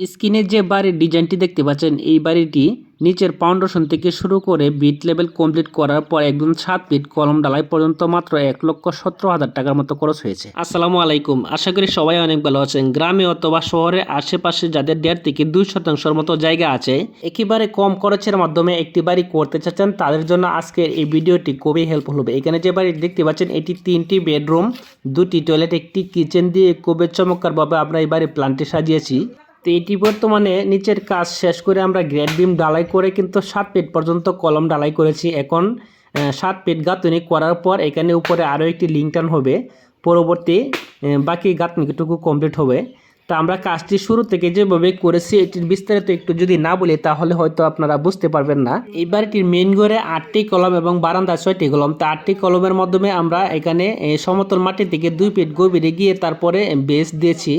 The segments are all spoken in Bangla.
স্ক্রিনে যে বাড়ির ডিজাইনটি দেখতে পাচ্ছেন, এই বাড়িটি নিচের ফাউন্ডেশন থেকে শুরু করে বিট লেভেল কমপ্লিট করার পর একদম সাত ফিট কলম ডালাই পর্যন্ত মাত্র এক লক্ষ সতেরো হাজার টাকার মতো খরচ হয়েছে। আসসালামু আলাইকুম। আশা করি সবাই অনেক ভালো আছেন। গ্রামে অথবা শহরে আশেপাশে যাদের দেড় থেকে দুই শতাংশের মতো জায়গা আছে, একেবারে কম খরচের মাধ্যমে একটি বাড়ি করতে চাচ্ছেন, তাদের জন্য আজকের এই ভিডিওটি খুবই হেল্পফুল হবে। এখানে যে বাড়ি দেখতে পাচ্ছেন, এটি তিনটি বেডরুম, দুটি টয়লেট একটি কিচেন দিয়ে খুবই চমৎকারভাবে আমরা এই বাড়ির প্ল্যানটি সাজিয়েছি। তো এটি বর্তমানে নিচের কাজ শেষ করে আমরা গ্রেড বিম ডালাই করে কিন্তু সাত পেট পর্যন্ত কলম ডালাই করেছি। এখন সাত পেট গাঁথনি করার পর এখানে উপরে আরও একটি লিঙ্কটান হবে। পরবর্তী বাকি গাঁথনিটুকু কমপ্লিট হবে। তা আমরা কাজটি শুরু থেকে যেভাবে করেছি, এটির বিস্তারিত একটু যদি না বলি, তাহলে হয়তো আপনারা বুঝতে পারবেন না। এই বাড়িটির মেন ঘরে আটটি কলম এবং বারান্দা ছয়টি কলম। তা আটটি কলমের মাধ্যমে আমরা এখানে সমতল মাটি থেকে দুই ফিট গভীরে গিয়ে তারপরে বেস দিয়েছি।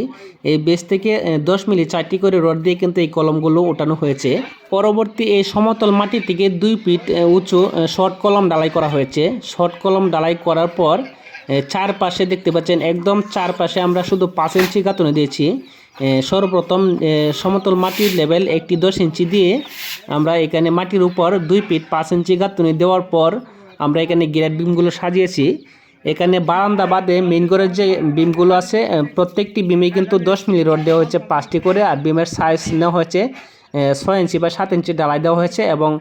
এই বেস থেকে দশ মিলি চারটি করে রড দিয়ে কিন্তু এই কলমগুলো ওঠানো হয়েছে। পরবর্তী এই সমতল মাটি থেকে দুই ফিট উঁচু শর্ট কলম ডালাই করা হয়েছে। শর্ট কলম ডালাই করার পর চারপাশে দেখতে পাচ্ছেন, একদম চারপাশে আমরা শুধু পাঁচ ইঞ্চি গাঁথনি দিয়েছি। সর্বপ্রথম সমতল মাটির লেভেল একটি দশ ইঞ্চি দিয়ে আমরা এখানে মাটির উপর দুই ফিট পাঁচ ইঞ্চি গাঁথনি দেওয়ার পর আমরা এখানে গ্রেড বিমগুলো সাজিয়েছি। এখানে বারান্দা বাদে মেন ঘরের যে বিমগুলো আছে প্রত্যেকটি বিমে কিন্তু দশ মিলি রড দেওয়া হয়েছে, পাঁচটি করে, আর বিমের সাইজ নেওয়া হয়েছে। ছয় ইঞ্চি বা সাত ইঞ্চি ডালাই দেওয়া হয়েছে এবং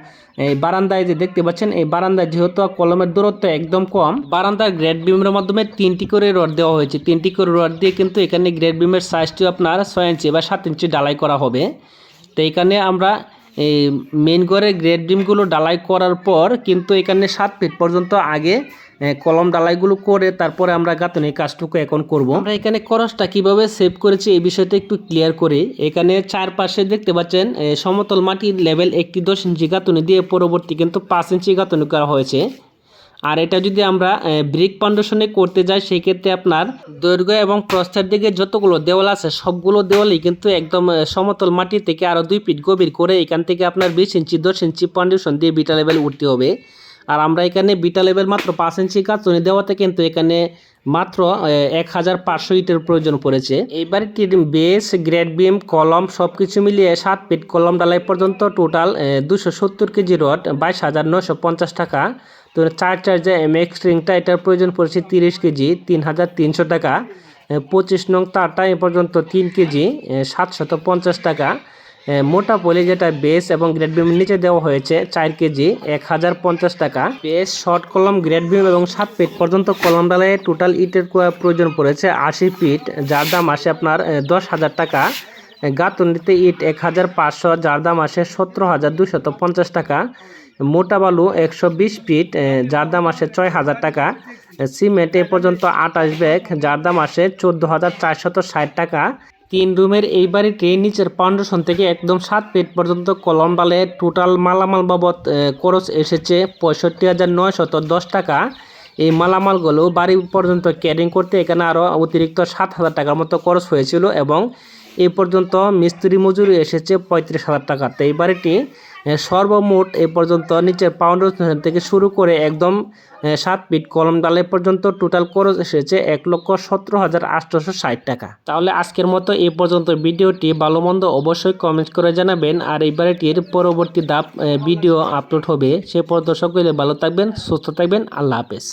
এই বারান্দায় যে দেখতে পাচ্ছেন, এই বারান্দায় যেহেতু কলমের দূরত্ব একদম কম, বারান্দার গ্রেড বিমের মাধ্যমে তিনটি করে রড দেওয়া হয়েছে। তিনটি করে রড দিয়ে কিন্তু এখানে গ্রেড বিমের সাইজটি আপনার ছয় ইঞ্চি বা সাত ইঞ্চি ডালাই করা হবে। তো এখানে আমরা এই মেন করে গ্রেড বিমগুলো ডালাই করার পর কিন্তু এখানে সাত ফিট পর্যন্ত আগে কলম ডালাইগুলো করে তারপরে আমরা গাঁথনি কাজটুকু এখন করব। আমরা এখানে খরচটা কীভাবে সেভ করেছি এই বিষয়টা একটু ক্লিয়ার করি। এখানে চারপাশে দেখতে পাচ্ছেন সমতল মাটির লেভেল একটি দশ ইঞ্চি গাঁথনি দিয়ে পরবর্তী কিন্তু পাঁচ ইঞ্চি গাঁথনি করা হয়েছে। আর এটা যদি আমরা ব্রিক ফাউন্ডেশনে করতে যাই সেই ক্ষেত্রে আপনার দৈর্ঘ্য এবং প্রস্থের দিকে যতগুলো দেওয়াল আছে, সবগুলো দেওয়ালই কিন্তু একদম সমতল মাটি থেকে আরও দুই ফিট গভীর করে এখান থেকে আপনার বিশ ইঞ্চি, দশ ইঞ্চি ফাউন্ডেশন দিয়ে বিটা লেভেল উঠতে হবে। আর আমরা এখানে বিটা লেভেল মাত্র পাঁচ ইঞ্চি গাঁথনি দেওয়াতে কিন্তু এখানে মাত্র এক হাজার পাঁচশো ইটের প্রয়োজন পড়েছে। এই বাড়িটির বেস, গ্রেড বিম, কলম সব কিছু মিলিয়ে সাত ফিট কলম ডালাই পর্যন্ত টোটাল দুশো সত্তর কেজি রড, বাইশ হাজার নশো পঞ্চাশ টাকা। তো চার চার যে এম এক্স রিংটা এটার প্রয়োজন পড়েছে তিরিশ কেজি, তিন হাজার তিনশো টাকা। পঁচিশ নং তারটা এ পর্যন্ত তিন কেজি সাতশত পঞ্চাশ টাকা। মোটা পলি যেটা বেস এবং গ্রেড বিম নিচে দেওয়া হয়েছে, চার কেজি এক হাজার পঞ্চাশ টাকা। Base short column grade beam এবং সাত ফিট পর্যন্ত কলম ডালায় টোটাল ইটের প্রয়োজন পড়েছে আশি ফিট যার দাম আসে আপনার দশ হাজার টাকা। গাঁথনিতে ইট এক হাজার পাঁচশো, যার দাম আসে সতেরো হাজার দুশত পঞ্চাশ টাকা। মোটা বালু একশো বিশ ফিট যার দাম আসে ছয় হাজার টাকা। সিমেন্ট এ পর্যন্ত আটাশ ব্যাগ যার দাম আসে চোদ্দ হাজার চারশত ষাট টাকা। তিন রুমের এই বাড়িটি নিচের ফাউন্ডেশন থেকে একদম সাত ফিট পর্যন্ত কলম বালে টোটাল মালামাল বাবদ খরচ এসেছে পঁয়ষট্টি হাজার নয়শত দশ টাকা। এই মালামালগুলো বাড়ি পর্যন্ত ক্যারিং করতে এখানে আরও অতিরিক্ত সাত হাজার টাকার মতো খরচ হয়েছিল এবং এই পর্যন্ত মিস্ত্রি মজুরি এসেছে পঁয়ত্রিশ হাজার টাকা। তো এই বাড়িটি সর্বমোট এ পর্যন্ত নিচের ফাউন্ডেশন থেকে শুরু করে একদম সাত ফিট কলম ডালে পর্যন্ত টোটাল খরচ এসেছে এক লক্ষ সতেরো হাজার আটশোশো ষাট টাকা। তাহলে আজকের মতো এই পর্যন্ত ভিডিওটি ভালো মন্দ অবশ্যই কমেন্ট করে জানাবেন। আর এই বাড়িটির পরবর্তী ধাপ ভিডিও আপলোড হবে। সে পর্যন্ত সকলে ভালো থাকবেন, সুস্থ থাকবেন। আল্লাহ হাফেজ।